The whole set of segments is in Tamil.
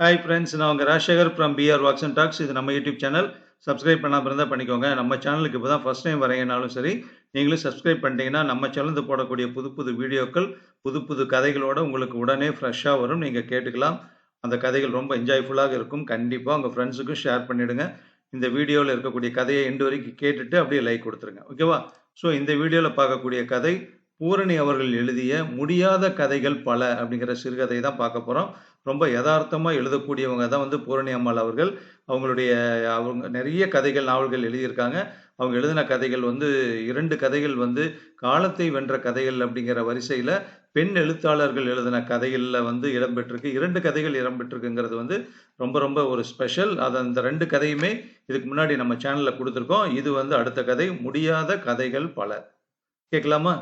ஹாய் ஃப்ரெண்ட்ஸ் நான் உங்கள் Rajasekar from PR walks and talks இது நம்ம யூடியூப் சேனல் சப்ஸ்கிரைப் பண்ணாமல் இருந்தால் பண்ணிக்கோங்க. நம்ம சேனலுக்கு இப்போ தான் ஃபஸ்ட் டைம் வரீங்கனாலும் சரி நீங்களும் சப்ஸ்கிரைப் பண்ணிட்டீங்கன்னா நம்ம சேனலுக்கு போடக்கூடிய புது புது வீடியோக்கள் புது புது கதைகளோடு உங்களுக்கு உடனே ஃப்ரெஷ்ஷாக வரும். நீங்கள் கேட்டுக்கலாம். அந்த கதைகள் ரொம்ப என்ஜாய்ஃபுல்லாக இருக்கும். கண்டிப்பாக உங்கள் ஃப்ரெண்ட்ஸுக்கும் ஷேர் பண்ணிவிடுங்க இந்த வீடியோவில் இருக்கக்கூடிய கதையை எண்டு வரைக்கும் கேட்டுட்டு அப்படியே லைக் கொடுத்துருங்க. ஓகேவா ஸோ இந்த வீடியோவில் பார்க்கக்கூடிய கதை பூரணி அவர்கள் எழுதிய முடியாத கதைகள் பல அப்படிங்கிற சிறுகதை தான் பார்க்க போகிறோம் ரொம்ப யதார்த்தமாக எழுதக்கூடியவங்க தான் வந்து பூரணி அம்மாள் அவர்கள். அவங்களுடைய அவங்க நிறைய கதைகள் நாவல்கள் எழுதியிருக்காங்க. அவங்க எழுதின கதைகள் வந்து இரண்டு கதைகள் வந்து காலத்தை வென்ற கதைகள் அப்படிங்கிற வரிசையில் பெண் எழுத்தாளர்கள் எழுதின கதைகளில் வந்து இடம்பெற்றிருக்கு இரண்டு கதைகள் இடம்பெற்றிருக்குங்கிறது வந்து ரொம்ப ரொம்ப ஒரு ஸ்பெஷல். அது அந்த ரெண்டு கதையுமே இதுக்கு முன்னாடி நம்ம சேனலில் கொடுத்துருக்கோம். இது வந்து அடுத்த கதை முடியாத கதைகள் பல கேட்கலாமா?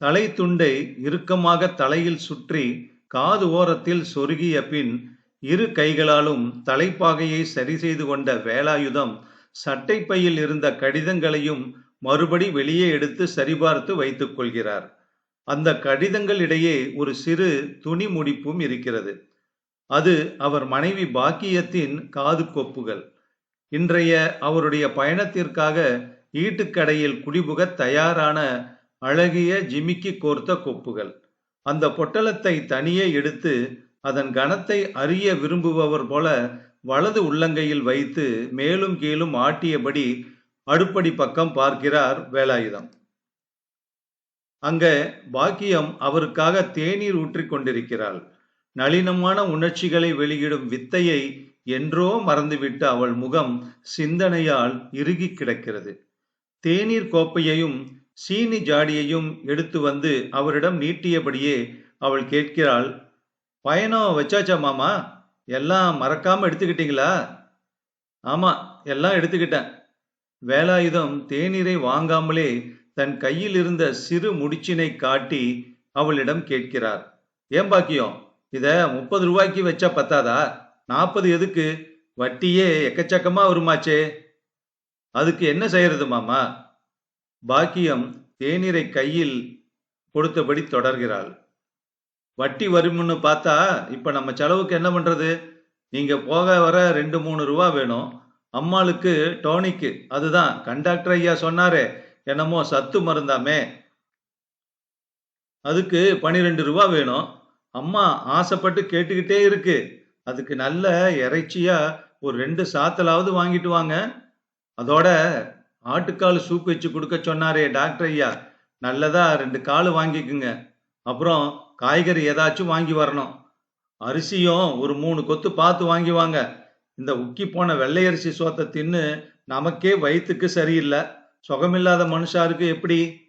தலை துண்டை இறுக்கமாக தலையில் சுற்றி காது ஓரத்தில் சொருகிய பின் இரு கைகளாலும் தலைப்பாகையை சரி செய்து கொண்ட வேலாயுதம் சட்டைப்பையில் இருந்த கடிதங்களையும் மறுபடி வெளியே எடுத்து சரிபார்த்து வைத்துக் கொள்கிறார். அந்த கடிதங்களிடையே ஒரு சிறு துணி முடிப்பும் இருக்கிறது. அது அவர் மனைவி பாக்கியத்தின் காது கொப்புகள் இன்றைய அவருடைய பயணத்திற்காக ஈட்டுக்கடையில் குடிபுக தயாரான அழகிய ஜிமிக்கி கோர்த்த கொப்புகள். அந்த பொட்டலத்தை தனியே எடுத்து அதன் கனத்தை அறிய விரும்புபவர் போல வலது உள்ளங்கையில் வைத்து மேலும் கீழும் ஆட்டியபடி அடுப்படி பக்கம் பார்க்கிறார் வேலாயுதம். அங்க பாக்கியம் அவருக்காக தேநீர் ஊற்றிக் கொண்டிருக்கிறாள். நளினமான உணர்ச்சிகளை வெளியிடும் வித்தையை என்றோ மறந்துவிட்ட அவள் முகம் சிந்தனையால் இறுகி கிடக்கிறது. தேநீர் கோப்பையையும் சீனி ஜாடியையும் எடுத்து வந்து அவரிடம் நீட்டியபடியே அவள் கேட்கிறாள் பயணம் வச்சாச்சா மாமா? எல்லாம் மறக்காம எடுத்துக்கிட்டீங்களா? ஆமா எல்லாம் எடுத்துக்கிட்டேன். வேலாயுதம் தேநீரை வாங்காமலே தன் கையில் இருந்த சிறு முடிச்சினை காட்டி அவளிடம் கேட்கிறார் ஏன் பாக்கியம்? இத முப்பது ரூபாய்க்கு வச்சா பத்தாதா? நாற்பது எதுக்கு? வட்டியே எக்கச்சக்கமா வருமாச்சே. அதுக்கு என்ன செய்யறது மாமா? பாக்கியம் தேநீரை கையில் கொடுத்தபடி தொடர்கிறாள். வட்டி வரும்னு பார்த்தா இப்ப நம்ம செலவுக்கு என்ன பண்றது? நீங்க போக வர ரெண்டு மூணு ரூபா வேணும். அம்மாளுக்கு டோனிக்கு அதுதான். கண்டக்டர் ஐயா சொன்னாரே என்னமோ சத்து மருந்தாமே. அதுக்கு பனிரெண்டு ரூபா வேணும். அம்மா ஆசைப்பட்டு கேட்டுக்கிட்டே இருக்கு. அதுக்கு நல்ல இறைச்சியா ஒரு ரெண்டு சாத்தலாவது வாங்கிட்டு வாங்க. அதோட ஆட்டுக்கால் சூப் வச்சு கொடுக்க சொன்னாரே டாக்டர் ஐயா. நல்லதா? ரெண்டு கால் வாங்கிக்குங்க. அப்புறம் காய்கறி ஏதாச்சும் வாங்கி வரணும். அரிசியும் ஒரு மூணு கொத்து பார்த்து வாங்கி வாங்க இந்த உக்கி போன வெள்ளையரிசி சோத்தை தின்னு நமக்கே வயிற்றுக்கு சரியில்லை. சுகமில்லாத மனுஷாருக்கு எப்படி?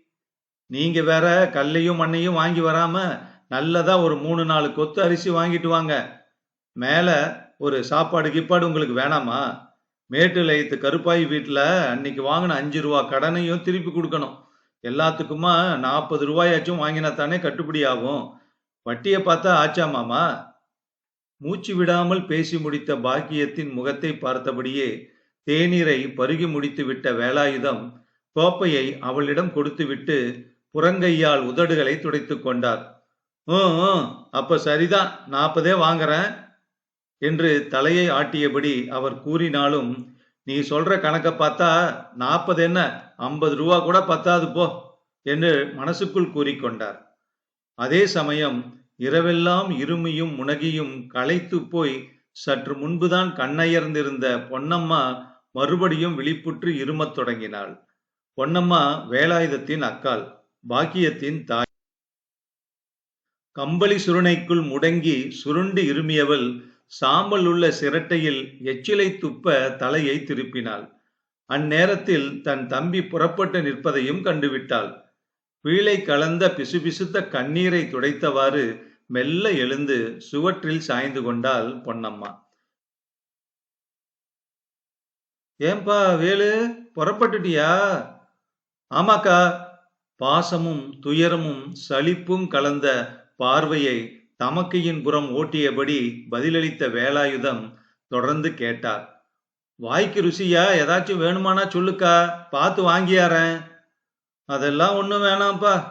நீங்க வேற கல்லையும் மண்ணையும் வாங்கி வராம நல்லதா ஒரு மூணு நாலு கொத்து அரிசி வாங்கிட்டு வாங்க. மேல ஒரு சாப்பாடு கிப்பாடு உங்களுக்கு வேணாமா? மேட்டு லயத்து கருப்பாய் வீட்டில் அன்னைக்கு வாங்கின அஞ்சு ரூபா கடனையும் திருப்பி கொடுக்கணும். எல்லாத்துக்குமா நாற்பது ரூபாயாச்சும் வாங்கினா தானே கட்டுப்படி ஆகும். வட்டியை பார்த்தா ஆச்சா மாமா? மூச்சு விடாமல் பேசி முடித்த பாக்கியத்தின் முகத்தை பார்த்தபடியே தேநீரை பருகி முடித்து விட்ட வேலாயுதம் கோப்பையை அவளிடம் கொடுத்துவிட்டு புறங்கையால் உதடுகளை துடைத்து கொண்டார். ம் அப்ப சரிதான். நாற்பதே வாங்குறேன். என்று தலையை ஆட்டியபடி அவர் கூறினாலும் நீ சொல்ற கணக்கை பார்த்தா நாற்பது என்ன? ஐம்பது ரூபா கூட பத்தாது போ என்று மனசுக்குள் கூறிக்கொண்டார். அதே சமயம் இரவெல்லாம் இருமியும் முனகியும் களைத்து போய் சற்று முன்புதான் கண்ணயர்ந்திருந்த பொன்னம்மா மறுபடியும் விழிப்புற்று இருமத் தொடங்கினாள். பொன்னம்மா வேலாயுதத்தின் அக்கால் பாக்கியத்தின் தாய். கம்பளி சுருணைக்குள் முடங்கி சுருண்டு இருமியவள் சாம்பல் உள்ள சிரட்டையில் எச்சிலை துப்ப தலையை திருப்பினாள். அந்நேரத்தில் தன் தம்பி புறப்பட்டு நிற்பதையும் கண்டுவிட்டாள். வீழை கலந்த பிசுபிசுத்த கண்ணீரை துடைத்தவாறு மெல்ல எழுந்து சுவற்றில் சாய்ந்து கொண்டாள் பொன்னம்மா. ஏன்பா வேலு புறப்பட்டுட்டியா? ஆமாக்கா. பாசமும் துயரமும் சலிப்பும் கலந்த பார்வையை தமக்கையின் புறம் ஓட்டியபடி பதிலளித்த வேலாயுதம் தொடர்ந்து கேட்டார். வாய்க்கு ருசியா? ஏதாச்சும் வேணுமானா சொல்லுக்கா. பார்த்து வாங்கியாரேன். அதெல்லாம் ஒன்றும் வேணாம்ப்பா.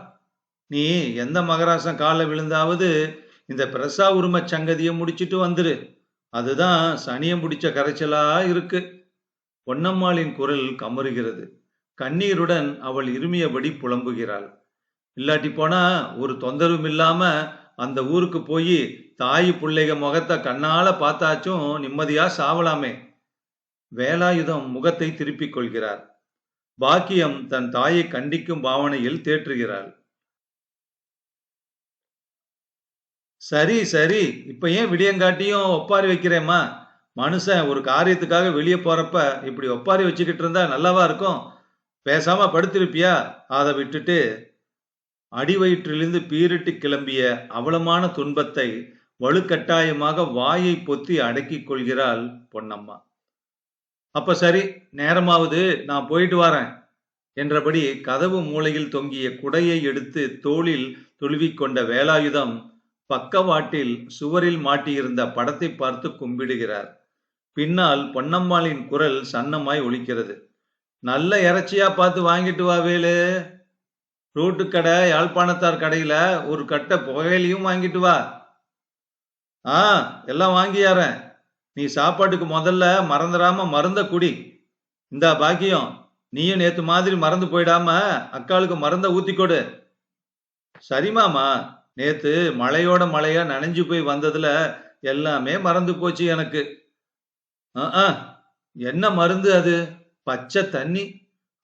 நீ எந்த மகராசன் காலில் விழுந்தாவது இந்த பிரசா உரிமை சங்கதியை முடிச்சிட்டு வந்துரு. அதுதான் சனியம் முடிச்ச கரைச்சலா இருக்கு. பொன்னம்மாளின் குரல் கமறுகிறது. கண்ணீருடன் அவள் இருமியபடி புலம்புகிறாள். இல்லாட்டி போனா ஒரு தொந்தரவும் இல்லாம அந்த ஊருக்கு போய் தாய் பிள்ளைக முகத்தை கண்ணால பார்த்தாச்சும் நிம்மதியா சாவலாமே. வேலாயுதம் முகத்தை திருப்பிக் கொள்கிறார். பாக்கியம் தன் தாயை கண்டிக்கும் பாவனையில் தேற்றுகிறாள். சரி சரி இப்ப ஏன் விடியங்காட்டியும் ஒப்பாரி வைக்கிறேம்மா? மனுஷன் ஒரு காரியத்துக்காக வெளியே போறப்ப இப்படி ஒப்பாரி வச்சுக்கிட்டு இருந்தா நல்லாவா இருக்கும்? பேசாம படுத்திருப்பியா? அதை விட்டுட்டு அடிவயிற்றிலிருந்து பீரிட்டு கிளம்பிய அவலமான துன்பத்தை வலுக்கட்டாயமாக வாயை பொத்தி அடக்கிக் கொள்கிறாள் பொன்னம்மா. அப்ப சரி நேரமாவது நான் போயிட்டு வரேன் என்றபடி கதவு மூலையில் தொங்கிய குடையை எடுத்து தோளில் துழுவிக்கொண்ட வேலாயுதம் பக்கவாட்டில் சுவரில் மாட்டியிருந்த படத்தை பார்த்து கும்பிடுகிறார். பின்னால் பொன்னம்மாளின் குரல் சன்னமாய் ஒலிக்கிறது. நல்ல இறைச்சியா பார்த்து வாங்கிட்டு வா வேலு. ரோட்டு கடை யாழ்ப்பாணத்தார் கடையில ஒரு கட்டை புகையிலையும் வாங்கிட்டு வா. ஆ எல்லாம் வாங்கியாரன் நீ சாப்பாட்டுக்கு முதல்ல மறந்துடாம மருந்த குடி. இந்தா பாக்கியம் நீயும் நேத்து மாதிரி மறந்து போயிடாம அக்காளுக்கு மருந்த ஊத்தி கொடு. சரிமாமா நேத்து மழையோட மழையா நனைஞ்சு போய் வந்ததுல எல்லாமே மறந்து போச்சு எனக்கு. என்ன மருந்து அது? பச்சை தண்ணி.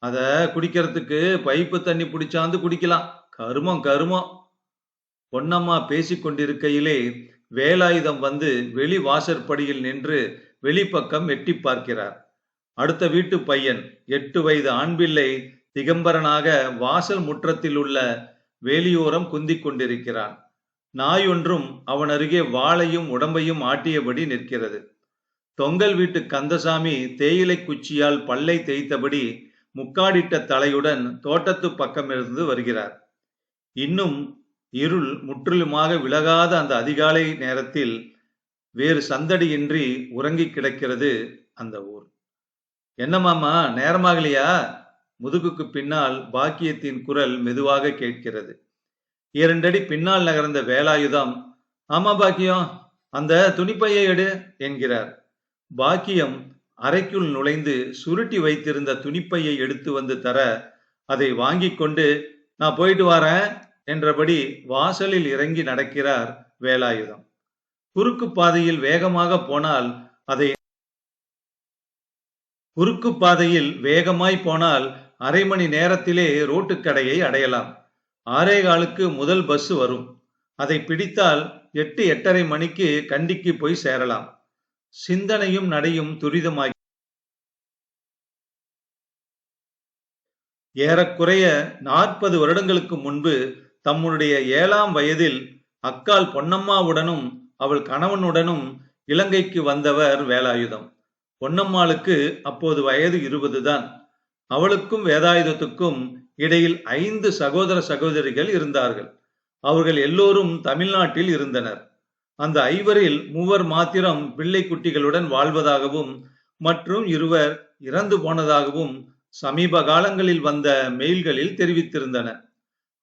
அத குடிக்கிறதுக்கு பைப்பு தண்ணி பிடிச்சாந்து குடிக்கலாம். கருமம் கருமம். பொன்னம்மா பேசிக்கொண்டிருக்கையிலே வேலாயுதம் வந்து வெளி வாசற்படியில் நின்று வெளிப்பக்கம் எட்டி பார்க்கிறார். அடுத்த வீட்டு பையன் எட்டு வயது ஆண்பிள்ளை திகம்பரனாக வாசல் முற்றத்தில் உள்ள வேலியோரம் குந்திக் கொண்டிருக்கிறான். நாய் ஒன்றும் அவன் அருகே வாளையும் உடம்பையும் ஆட்டியபடி நிற்கிறது. தொங்கல் வீட்டு கந்தசாமி தேயிலை குச்சியால் பல்லை தேய்த்தபடி முக்காடிட்ட தலையுடன் தோட்டத்து பக்கமிருந்து வருகிறார். இன்னும் இருள் முற்றிலுமாக விலகாத அந்த அதிகாலை நேரத்தில் வேறு சந்தடியின்றி உறங்கிக் கிடக்கிறது அந்த ஊர். என்ன மாமா நேரமாகலையா? முதுகுக்கு பின்னால் பாக்கியத்தின் குரல் மெதுவாக கேட்கிறது. இரண்டடி பின்னால் நகர்ந்த வேலாயுதம். ஆமா பாக்கியம். அந்த துணிப்பையை எடு என்கிறார். பாக்கியம் அறைக்குள் நுழைந்து சுருட்டி வைத்திருந்த துணிப்பையை எடுத்து வந்து தர அதை வாங்கிக் கொண்டு நான் போயிட்டு வரேன் என்றபடி வாசலில் இறங்கி நடக்கிறார் வேலாயுதம். குறுக்கு பாதையில் வேகமாக போனால் அதை குறுக்கு பாதையில் வேகமாய் போனால் அரை மணி நேரத்திலே ரோட்டுக்கடையை அடையலாம். ஆறே காலுக்கு முதல் பஸ் வரும். அதை பிடித்தால் எட்டு எட்டரை மணிக்கு கண்டிக்கு போய் சேரலாம். சிந்தனையும் நடையும் துரிதமாகி ஏறக்குறைய நாற்பது வருடங்களுக்கு முன்பு தம்முடைய ஏழாம் வயதில் அக்காள் பொன்னம்மாவுடனும் அவள் கணவனுடனும் இலங்கைக்கு வந்தவர் வேலாயுதம். பொன்னம்மாளுக்கு அப்போது வயது இருபதுதான் அவளுக்கும் வேதாயுதத்துக்கும் இடையில் ஐந்து சகோதர சகோதரிகள் இருந்தார்கள். அவர்கள் எல்லோரும் தமிழ்நாட்டில் இருந்தனர். அந்த ஐவரில் மூவர் மாத்திரம் பிள்ளை குட்டிகளுடன் வாழ்வதாகவும் மற்றும் இருவர் இறந்து போனதாகவும் சமீப காலங்களில் வந்த மெயில்களில் தெரிவித்திருந்தன.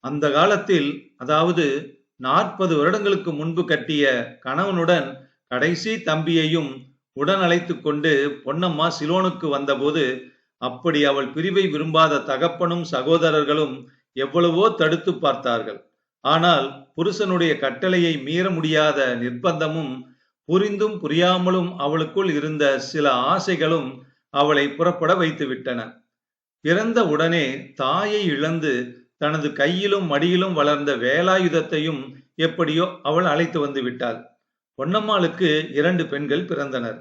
அந்த காலத்தில் அதாவது நாற்பது வருடங்களுக்கு முன்பு கட்டிய கணவனுடன் கடைசி தம்பியையும் உடன் அழைத்து கொண்டு பொன்னம்மா சிலோனுக்கு வந்தபோது அப்படி அவள் பிரிவை விரும்பாத தகப்பனும் சகோதரர்களும் எவ்வளவோ தடுத்து பார்த்தார்கள். ஆனால் புருஷனுடைய கட்டளையை மீற முடியாத நிர்பந்தமும் புரிந்தும் புரியாமலும் அவளுக்குள் இருந்த சில ஆசைகளும் அவளை புறப்பட வைத்துவிட்டன. பிறந்த உடனே தாயை இழந்து தனது கையிலும் மடியிலும் வளர்ந்த வேலாயுதத்தையும் எப்படியோ அவள் அழைத்து வந்து விட்டாள். பொன்னம்மாளுக்கு இரண்டு பெண்கள் பிறந்தனர்.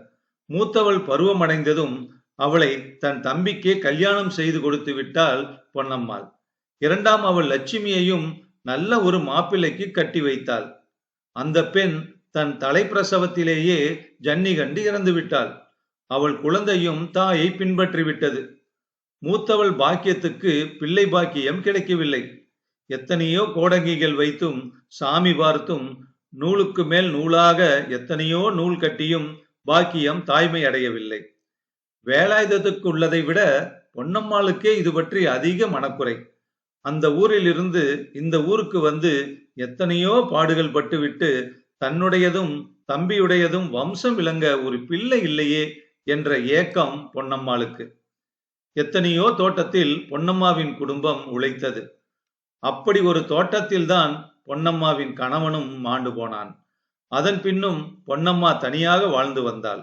மூத்தவள் பருவமடைந்ததும் அவளை தன் தம்பிக்கே கல்யாணம் செய்து கொடுத்து விட்டாள் பொன்னம்மாள். இரண்டாம் அவள் லட்சுமியையும் நல்ல ஒரு மாப்பிள்ளைக்கு கட்டி வைத்தாள். அந்த பெண் தன் தலைப்பிரசவத்திலேயே ஜன்னி கண்டு இறந்து விட்டாள். அவள் குழந்தையும் தாயை பின்பற்றி விட்டது. மூத்தவள் பாக்கியத்துக்கு பிள்ளை பாக்கியம் கிடைக்கவில்லை. எத்தனையோ கோடங்கிகள் வைத்தும் சாமி பார்த்தும் நூலுக்கு மேல் நூலாக எத்தனையோ நூல் கட்டியும் பாக்கியம் தாய்மை அடையவில்லை. வேலாயுதத்துக்கு உள்ளதை விட பொன்னம்மாளுக்கே இது பற்றி அதிக மனக்குறை. அந்த ஊரிலிருந்து இந்த ஊருக்கு வந்து எத்தனையோ பாடுகள் பட்டுவிட்டு தன்னுடையதும் தம்பியுடையதும் வம்சம் விளங்க ஒரு பிள்ளை இல்லையே என்ற ஏக்கம் பொன்னம்மாளுக்கு. எத்தனையோ தோட்டத்தில் பொன்னம்மாவின் குடும்பம் உழைத்தது. அப்படி ஒரு தோட்டத்தில்தான் பொன்னம்மாவின் கணவனும் மாண்டு போனான். அதன் பின்னும் பொன்னம்மா தனியாக வாழ்ந்து வந்தாள்.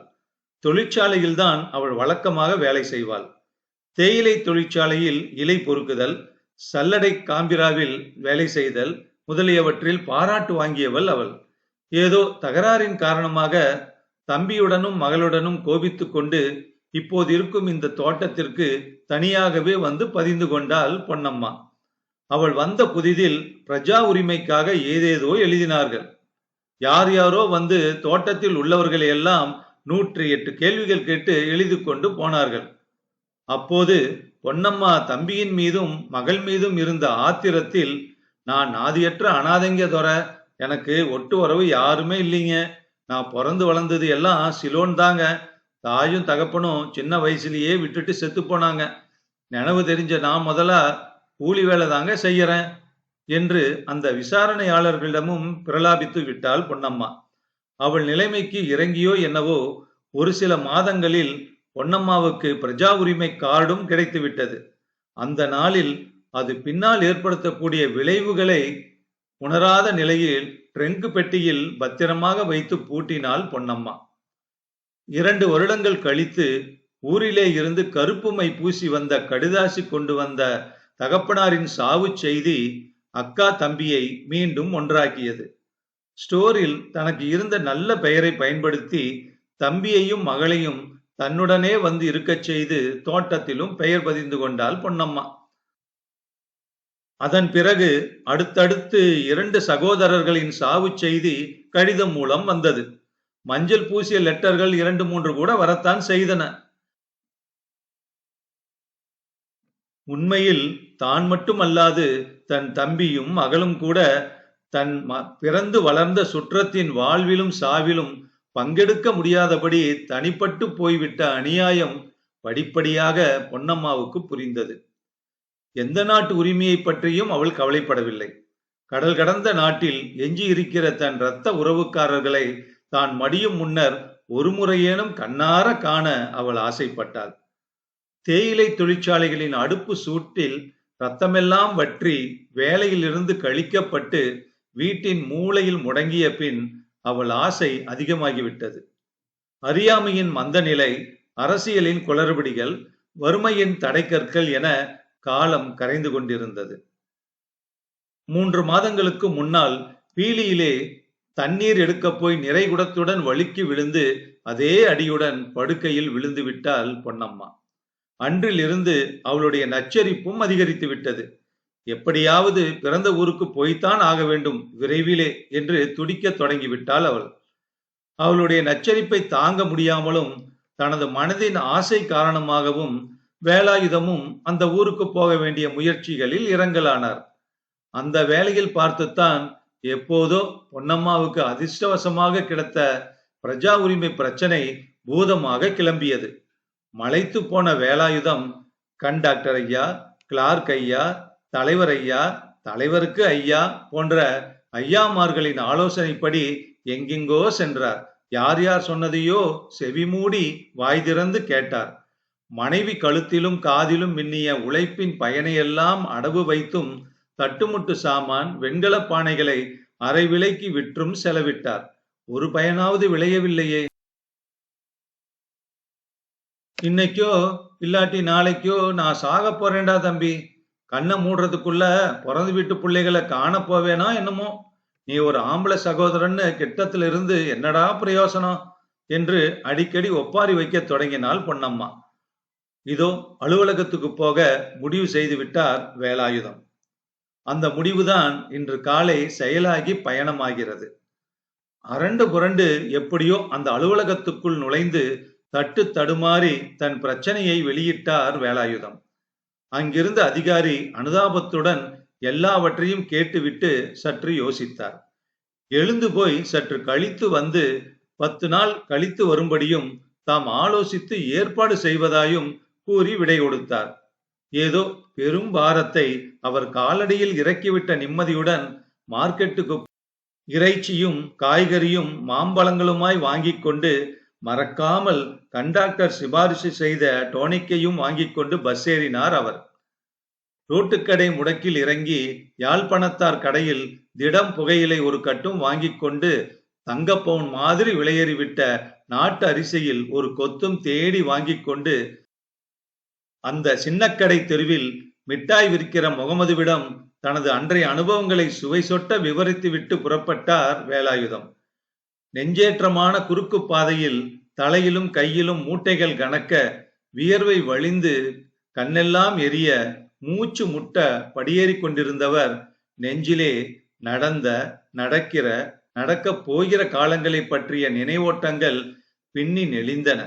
தொழிற்சாலையில்தான் அவள் வழக்கமாக வேலை செய்வாள். தேயிலை தொழிற்சாலையில் இலை பொறுக்குதல் சல்லடை காம்பிராவில் வேலை செய்தல் முதலியவற்றில் பாராட்டு வாங்கியவள் அவள். ஏதோ தகராறின் காரணமாக தம்பியுடனும் மகளுடனும் கோபித்துக் கொண்டு இப்போது இருக்கும் இந்த தோட்டத்திற்கு தனியாகவே வந்து பதிந்து கொண்டாள் பொன்னம்மா. அவள் வந்த புதிதில் பிரஜா உரிமைக்காக ஏதேதோ எழுதினார்கள். யார் யாரோ வந்து தோட்டத்தில் உள்ளவர்களை எல்லாம் நூற்றி எட்டு கேள்விகள் கேட்டு எழுதி கொண்டு போனார்கள். அப்போது பொன்னம்மா தம்பியின் மீதும் மகள் மீதும் இருந்த ஆத்திரத்தில் நான் நாதியற்ற அனாதைங்க தொர எனக்கு ஒட்டு உறவு யாருமே இல்லைங்க. நான் பிறந்து வளர்ந்தது எல்லாம் சிலோன் தாங்க. தாயும் தகப்பனும் சின்ன வயசுலயே விட்டுட்டு செத்து போனாங்க. நினைவு தெரிஞ்ச நான் முதல்ல கூலி வேலை தாங்க செய்யறேன் என்று அந்த விசாரணையாளர்களிடமும் பிரலாபித்து விட்டாள் பொன்னம்மா. அவள் நிலைமைக்கு இறங்கியோ என்னவோ ஒரு சில மாதங்களில் பொன்னம்மாவுக்கு பிரஜா உரிமை கார்டும் கிடைத்துவிட்டது அந்த நாளில் அது பின்னால் ஏற்படுத்தக்கூடிய விளைவுகளை உணராத நிலையில் ட்ரெங்கு பெட்டியில் பத்திரமாக வைத்து பூட்டினாள் பொன்னம்மா. இரண்டு வருடங்கள் கழித்து ஊரிலே இருந்து கருப்புமை பூசி வந்த கடிதாசி கொண்டு வந்த தகப்பனாரின் சாவு செய்தி அக்கா தம்பியை மீண்டும் ஒன்றாக்கியது. ஸ்டோரில் தனக்கு இருந்த நல்ல பெயரை பயன்படுத்தி தம்பியையும் மகளையும் தன்னுடனே வந்து இருக்கச் செய்து தோட்டத்திலும் பெயர் பதிந்து கொண்டாள் பொன்னம்மா. அதன் பிறகு அடுத்தடுத்து இரண்டு சகோதரர்களின் சாவு செய்தி கடிதம் மூலம் வந்தது. மஞ்சள் பூசிய லெட்டர்கள் இரண்டு மூன்று கூட வரத்தான் செய்தன. உண்மையில் தான் மட்டுமல்லாது தன் தம்பியும் மகளும் கூட தன் பிறந்து வளர்ந்த சுற்றத்தின் வாழ்விலும் சாவிலும் பங்கெடுக்க முடியாதபடி தனிப்பட்டு போய்விட்ட அநியாயம் படிப்படியாக பொன்னம்மாவுக்கு புரிந்தது. எந்த நாட்டு உரிமையை பற்றியும் அவள் கவலைப்படவில்லை. கடல் கடந்த நாட்டில் எஞ்சி இருக்கிற தன் இரத்த உறவுக்காரர்களை தான் மடியும் முன்னர் ஒரு முறையேனும் கண்ணார காண அவள் ஆசைப்பட்டாள். தேயிலை தொழிற்சாலைகளின் அடுப்பு சூட்டில் ரத்தமெல்லாம் வற்றி வேலையிலிருந்து கழிக்கப்பட்டு வீட்டின் மூளையில் முடங்கிய பின் அவள் ஆசை அதிகமாகிவிட்டது. அறியாமையின் மந்தநிலை அரசியலின் குளறுபடிகள் வறுமையின் தடைக்கற்கள் என காலம் கரைந்து கொண்டிருந்தது. மூன்று மாதங்களுக்கு முன்னால் பீலியிலே தண்ணீர் எடுக்கப் போய் நிறைகுடத்துடன் வழுக்கி விழுந்து அதே அடியுடன் படுக்கையில் விழுந்து விட்டாள் பொன்னம்மா. அன்றிலிருந்து அவளுடைய நச்சரிப்பும் அதிகரித்து விட்டது. எப்படியாவது பிறந்த ஊருக்கு போய்த்தான் ஆக வேண்டும் விரைவிலே என்று துடிக்க தொடங்கிவிட்டாள் அவள். அவளுடைய நச்சரிப்பை தாங்க முடியாமலும் தனது மனதின் ஆசை காரணமாகவும் வேலாயுதமும் அந்த ஊருக்கு போக வேண்டிய முயற்சிகளில் இறங்கலானார். அந்த வேலையில் பார்த்துத்தான் எப்போதோ பொன்னம்மாவுக்கு அதிர்ஷ்டவசமாக கிடைத்த பிரஜா உரிமை பிரச்சனை பூதமாக கிளம்பியது. மலைத்து போன வேலாயுதம் கண்டாக்டர் ஐயா கிளார்க் ஐயா தலைவர் ஐயா தலைவருக்கு ஐயா போன்ற ஐயாமார்களின் ஆலோசனைப்படி எங்கெங்கோ சென்றார். யார் யார் சொன்னதையோ செவி மூடி வாய் திறந்து கேட்டார். மனைவி கழுத்திலும் காதிலும் மின்னிய உழைப்பின் பயனையெல்லாம் அடவு வைத்தும் தட்டுமுட்டு சாமான் வெண்கல பானைகளை அரை விலைக்கு விற்றும் செலவிட்டார். ஒரு பயனாவது விளையவில்லையே. இன்னைக்கோ இல்லாட்டி நாளைக்கோ நான் சாக போறேன்டா தம்பி. கண்ணை மூடுறதுக்குள்ள பிறந்து வீட்டு பிள்ளைகளை காண போவேனா என்னமோ? நீ ஒரு ஆம்பளை சகோதரன்னு கிட்டத்துல இருந்து என்னடா பிரயோசனம்? என்று அடிக்கடி ஒப்பாரி வைக்க தொடங்கினாள் பொன்னம்மா. இதோ அலுவலகத்துக்கு போக முடிவு செய்து விட்டார் வேலாயுதம். அந்த முடிவுதான் இன்று காலை செயலாகி பயணமாகிறது. அரண்டு புரண்டு எப்படியோ அந்த அலுவலகத்துக்குள் நுழைந்து தட்டு தடுமாறி தன் பிரச்சனையை வெளியிட்டார் வேலாயுதம். அங்கிருந்த அதிகாரி அனுதாபத்துடன் எல்லாவற்றையும் கேட்டுவிட்டு சற்று யோசித்தார். எழுந்து போய் சற்று கழித்து வந்து பத்து நாள் கழித்து வரும்படியும் தாம் ஆலோசித்து ஏற்பாடு செய்வதாயும் கூறி விடை கொடுத்தார். ஏதோ பெரும் பாரத்தை அவர் காலடியில் இறக்கிவிட்ட நிம்மதியுடன் மார்க்கெட்டுக்கு இறைச்சியும் காய்கறியும் மாம்பழங்களுமாய் வாங்கிக் கொண்டு மறக்காமல் கண்டாக்டர் சிபாரிசு செய்த டோனிக்கையும் வாங்கிக் கொண்டு பஸ் ஏறினார் அவர். ரோட்டுக்கடை முடக்கில் இறங்கி யாழ்ப்பணத்தார் கடையில் திடம் புகையிலை ஒரு கட்டும் வாங்கிக் கொண்டு தங்கப்பவுன் மாதிரி விலையேறிவிட்ட நாட்டு அரிசியில் ஒரு கொத்தும் தேடி வாங்கிக் கொண்டு அந்த சின்னக்கடை தெருவில் மிட்டாய் விற்கிற முகமதுவிடம் தனது அன்றைய அனுபவங்களை சுவை சொட்ட விவரித்துவிட்டு புறப்பட்டார் வேலாயுதம். நெஞ்சேற்றமான குறுக்கு பாதையில் தலையிலும் கையிலும் மூட்டைகள் கணக்க வியர்வை வழிந்து கண்ணெல்லாம் எரிய மூச்சு முட்ட படியேறி கொண்டிருந்தவர் நெஞ்சிலே நடந்த நடக்கிற நடக்கப் போகிற காலங்களை பற்றிய நினைவோட்டங்கள் பின்னி நெளிந்தன.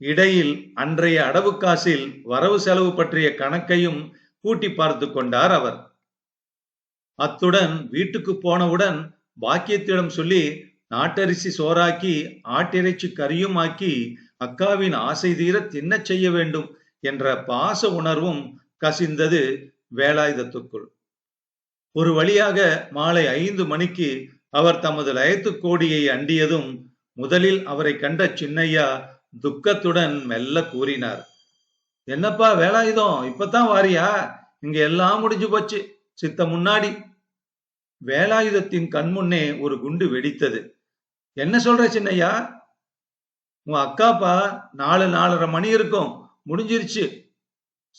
இடையில் அன்றைய அடவு காசில் வரவு செலவு பற்றிய கணக்கையும் கூட்டி பார்த்து கொண்டார் அவர். அத்துடன் வீட்டுக்கு போனவுடன் பாக்கியத்திடம் சொல்லி நாட்டரிசி சோறாக்கி ஆட்டிறைச்சி கறியும் ஆக்கி அக்காவின் ஆசை தீர தின்னச் செய்ய வேண்டும் என்ற பாச உணர்வும் கசிந்தது வேலாயுதத்துக்குள். ஒரு வழியாக மாலை ஐந்து மணிக்கு அவர் தமது லயத்து கோடியை அண்டியதும் முதலில் அவரை கண்ட சின்னையா துக்கத்துடன் மெல்ல கூறினார். என்னப்பா வேலாயுதம்? இப்பதான் வாரியா? இங்க எல்லாம் முடிஞ்சு போச்சு. சித்த முன்னாடி. வேலாயுதத்தின் கண்முன்னே ஒரு குண்டு வெடித்தது. என்ன சொல்ற சின்னையா? உன் அக்காப்பா நாலு நாலரை மணி இருக்கும். முடிஞ்சிருச்சு.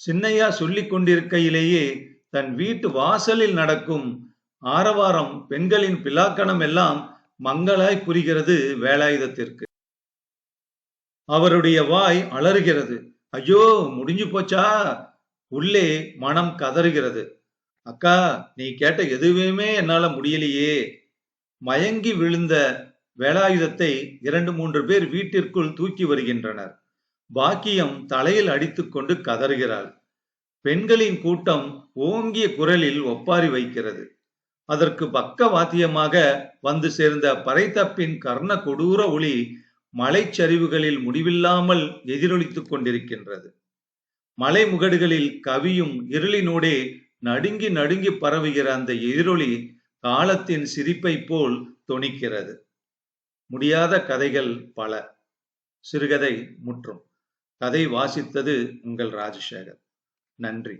சின்னையா சொல்லி கொண்டிருக்கையிலேயே தன் வீட்டு வாசலில் நடக்கும் ஆரவாரம் பெண்களின் பிலாக்கணம் எல்லாம் மங்களாய் புரிகிறது வேலாயுதத்திற்கு. அவருடைய வாய் அலறுகிறது. ஐயோ முடிஞ்சு போச்சா? உள்ளே மனம் கதறுகிறது. அக்கா நீ கேட்ட எதுவுமே என்னால முடியலையே. மயங்கி விழுந்த வேலாயுதத்தை இரண்டு மூன்று பேர் வீட்டிற்குள் தூக்கி வருகின்றனர். பாக்கியம் தலையில் அடித்துக்கொண்டு கதறுகிறாள். பெண்களின் கூட்டம் ஓங்கிய குரலில் ஒப்பாரி வைக்கிறது. அதற்கு பக்க வாத்தியமாக வந்து சேர்ந்த பறைத்தப்பின் கர்ண கொடூர ஒளி மலைச்சரிவுகளில் முடிவில்லாமல் எதிரொலித்துக் கொண்டிருக்கின்றது. மலை முகடுகளில் கவியும் இருளினூடே நடுங்கி நடுங்கி பரவுகிற அந்த எதிரொலி காலத்தின் சிரிப்பை போல் தொனிக்கிறது. முடியாத கதைகள் பல. சிறுகதை முற்றும். கதை வாசித்தது உங்கள் ராஜசேகர். நன்றி.